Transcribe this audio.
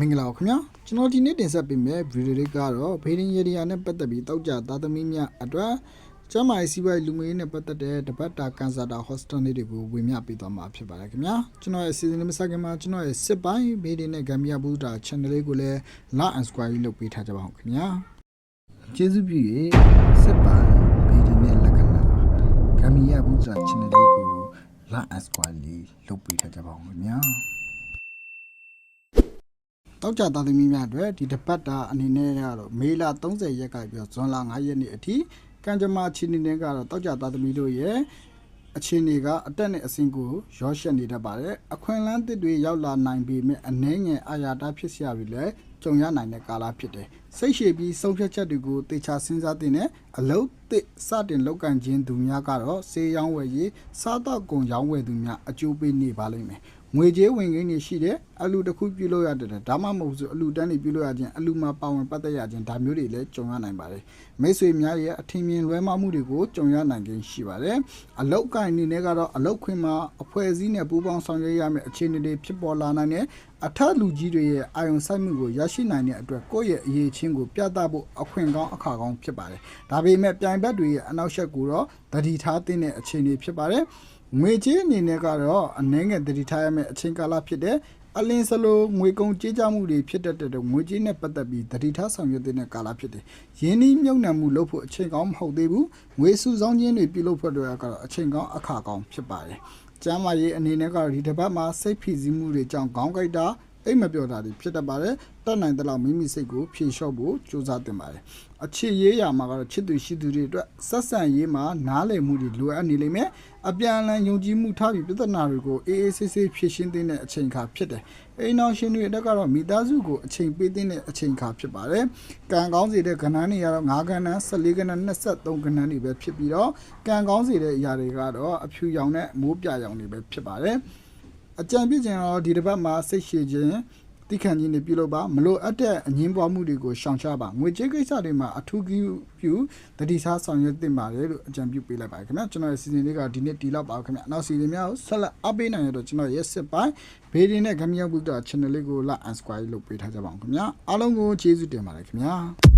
မင်္ဂလာပါခင်ဗျာကျွန်တော်ဒီနေ့တင်ဆက်ပေးမယ့်ဗီဒီယိုလေးကတော့ဘေးဒင်ရေဒီယာနဲ့ပတ်သက်ပြီးတောက်ကြသားသမီးများအတွက်ကျမ်းမာရေးစီးပွားရေးလူမှုရေးနဲ့ပတ်သက်တဲ့တပတ်တာကန်ဆာတာဟော့စတန်လေးတွေကိုဝေမျှပေးသွားမှာဖြစ်ပါတယ်ခင်ဗျာကျွန်တော်ရဲ့အစီအစဉ်လေးမစခင်မှာကျွန်တော်ရဲ့စစ်ပိုင်းဘေးဒင်နဲ့ဂမ်ဘီယာဘူတာ channel လေးကိုလည်း like and subscribe လုပ်ပေးထားကြပါဦးခင်ဗျာကျေးဇူးပြု၍စစ်ပိုင်းဘေးဒင်နဲ့လက္ခဏာဂမ်ဘီယာဘူတာ channel လေးကို like and subscribe လေးလုပ်ပေးထားကြပါဦးခင်ဗျာ တောက်ကြသားသမီးများအတွက်ဒီတစ်ပတ်တာအနေနဲ့ကတော့မေလ30ရက်ကပြီးတော့ဇွန်လ9ရက်နေ့အထိကံကြမ္မာချင်းနေကတော့တောက်ကြသားသမီးတို့ရဲ့အချင်းတွေကအတက်နဲ့အဆင့်ကိုရောရှက်နေတတ်ပါတယ်အခွင့်အလမ်းတစ်တွေရောက်လာနိုင်ပေမဲ့အနှဲငယ်အာရတာဖြစ်စရာတွေလည်းကြုံရနိုင်တဲ့ကာလဖြစ်တယ်စိတ်ရှည်ပြီးဆုံးဖြတ်ချက်တွေကိုတေချာစဉ်းစားတဲ့အလုတ်သစ်စတင်လောက်ကန့်ခြင်းသူများကတော့စေးရောင်းဝယ်ရေးစားတော့ကုန်ရောင်းဝယ်သူများအကျိုးပေးနေပါလိမ့်မယ် ငွေကြေးဝင်ငင်းနေရှိတယ်အလူတစ်ခုပြုလို့ရတယ်ဒါမှမဟုတ်ဆိုအလူတန်းတွေပြုလို့ရခြင်းအလူမှာပါဝင်ပတ်သက်ရခြင်းဒါမျိုးတွေလည်းကြုံရနိုင်ပါတယ်မိတ်ဆွေများရဲ့အထင်မြင်လွဲမှားမှုတွေကိုကြုံရနိုင်ခြင်းရှိပါတယ်အလောက်ကိုင်းအနေနဲ့ကတော့အလောက်ခွင်မှာအဖွဲ့အစည်းနဲ့ပူးပေါင်းဆောင်ရွက်ရမယ့်အခြေအနေတွေဖြစ်ပေါ်လာနိုင်တဲ့အထက်လူကြီးတွေရဲ့အာယုံစိုက်မှုကိုရရှိနိုင်တဲ့အတွက်ကိုယ့်ရဲ့အရေးချင်းကိုပြသဖို့အခွင့်ကောင်းအခါကောင်းဖြစ်ပါတယ်ဒါပေမဲ့ပြိုင်ဘက်တွေရဲ့အနောက်ရှက်ကိုတော့တတိထားတဲ့အခြေအနေဖြစ်ပါတယ် ငွေကြေးအနေနဲ့ကတော့အနှဲငယ်တတိထားရမယ့်အချိန်ကာလဖြစ်တဲ့အလင်းစလိုငွေကုန်ကြေးကြမှုတွေဖြစ်တတ်တဲ့ငွေကြေးနဲ့ပတ်သက်ပြီးတတိထားဆောင်ရွက်တဲ့ကာလဖြစ်တယ်။ယင်းနှီးမြုပ်နှံမှုလုပ်ဖို့အချိန်ကောင်းမဟုတ်သေးဘူး။ငွေစုဆောင်းခြင်းတွေပြုလုပ်ဖို့တော့ကတော့အချိန်ကောင်းအခါကောင်းဖြစ်ပါတယ်။ကျမ်းမာရေးအနေနဲ့ကတော့ဒီတစ်ပတ်မှာစိတ်ဖိစီးမှုတွေကြောင့်ခေါင်းကိုက်တာ အိမ်မပြောတာတွေဖြစ်တတ်ပါတယ်တတ်နိုင်တဲ့လောက်မိမိစိတ်ကိုဖြေလျှော့ဖို့ကြိုးစားတင်ပါတယ်အခြေရေးရာမှာကတော့ချစ်သူရှိသူတွေအတွက်ဆက်ဆံရေးမှာနားလည်မှုတွေလိုအပ်နေလိမ့်မယ်အပြန်အလှန်ယုံကြည်မှုထားပြီးပြဿနာတွေကိုအေးအေးဆေးဆေးဖြေရှင်းတဲ့အချိန်အခါဖြစ်တယ်အိမ်တော်ရှင်တွေအတွက်ကတော့မိသားစုကိုအချိန်ပေးတဲ့အချိန်အခါဖြစ်ပါတယ်ကံကောင်းစေတဲ့ကဏ္ဍတွေကတော့9ကဏ္ဍ14ကဏ္ဍ23ကဏ္ဍတွေပဲဖြစ်ပြီးတော့ကံကောင်းစေတဲ့အရာတွေကတော့အဖြူရောင်နဲ့မိုးပြရောင်တွေပဲဖြစ်ပါတယ် အကြံပြခြင်းတော့ဒီတစ်ပတ်မှာစိတ်ရှည်ခြင်းတိခံခြင်းတွေပြုလုပ်ပါမလို့အပ်တဲ့အငင်းပွားမှုတွေကိုရှောင်ရှားပါငွေကြေးကိစ္စတွေမှာအထူးပြုပြုတတိထားဆောင်ရွက်သင့်ပါတယ်လို့အကြံပြုပေးလိုက်ပါတယ်ခင်ဗျာကျွန်တော်ရဲ့စီစဉ်လေးကဒီနေ့ဒီလောက်ပါခင်ဗျာနောက်စီစဉ်များကိုဆက်လက်အပေးနိုင်ရတော့ကျွန်တော်ရဲ့စစ်ပိုင်းဘေဒီနဲ့ဂမ်မီယာဘူတာ channel လေးကို like and subscribe လုပ်ပေးထားကြပါအောင်ခင်ဗျာအားလုံးကိုကျေးဇူးတင်ပါတယ်ခင်ဗျာ